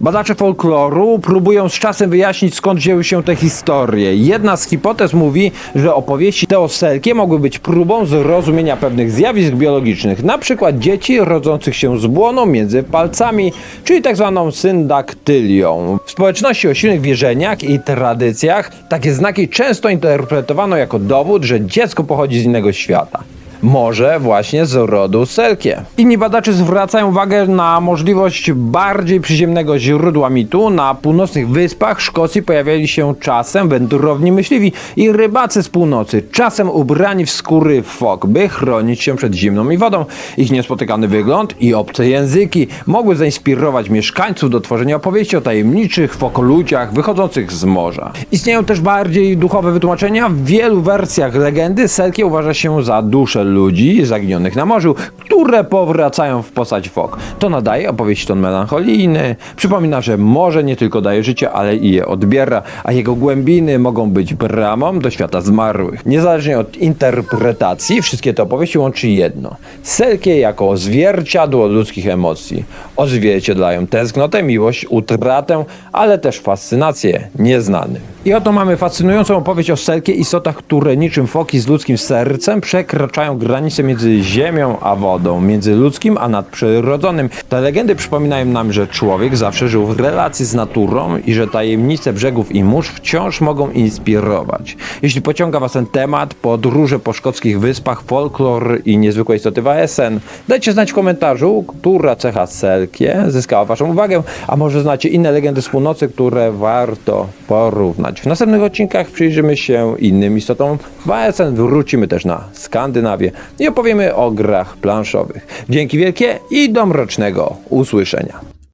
Badacze folkloru próbują z czasem wyjaśnić skąd wzięły się te historie. Jedna z hipotez mówi, że opowieści te o mogły być próbą zrozumienia pewnych zjawisk biologicznych, na przykład dzieci rodzących się z błoną między palcami, czyli tak zwaną syndaktylią. W społeczności o silnych wierzeniach i tradycjach takie znaki często interpretowano jako dowód, że dziecko pochodzi z innego świata. Może właśnie z rodu Selkie. Inni badacze zwracają uwagę na możliwość bardziej przyziemnego źródła mitu. Na północnych wyspach Szkocji pojawiali się czasem wędrowni myśliwi i rybacy z północy, czasem ubrani w skóry fok, by chronić się przed zimną i wodą. Ich niespotykany wygląd i obce języki mogły zainspirować mieszkańców do tworzenia opowieści o tajemniczych fokoludziach wychodzących z morza. Istnieją też bardziej duchowe wytłumaczenia. W wielu wersjach legendy Selkie uważa się za dusze ludzi zaginionych na morzu, które powracają w postać fok. To nadaje opowieści ton melancholijny. Przypomina, że morze nie tylko daje życie, ale i je odbiera, a jego głębiny mogą być bramą do świata zmarłych. Niezależnie od interpretacji, wszystkie te opowieści łączy jedno. Selkie jako zwierciadło ludzkich emocji. Odzwierciedlają tęsknotę, miłość, utratę, ale też fascynację nieznanym. I oto mamy fascynującą opowieść o Selkie, istotach, które niczym foki z ludzkim sercem przekraczają granice między ziemią a wodą, między ludzkim a nadprzyrodzonym. Te legendy przypominają nam, że człowiek zawsze żył w relacji z naturą i że tajemnice brzegów i mórz wciąż mogą inspirować. Jeśli pociąga Was ten temat, podróże po szkockich wyspach, folklor i niezwykłe istoty w ASN, dajcie znać w komentarzu, która cecha Selkie zyskała Waszą uwagę, a może znacie inne legendy z północy, które warto porównać. W następnych odcinkach przyjrzymy się innym istotom w wrócimy też na Skandynawię i opowiemy o grach planszowych. Dzięki wielkie i do mrocznego usłyszenia.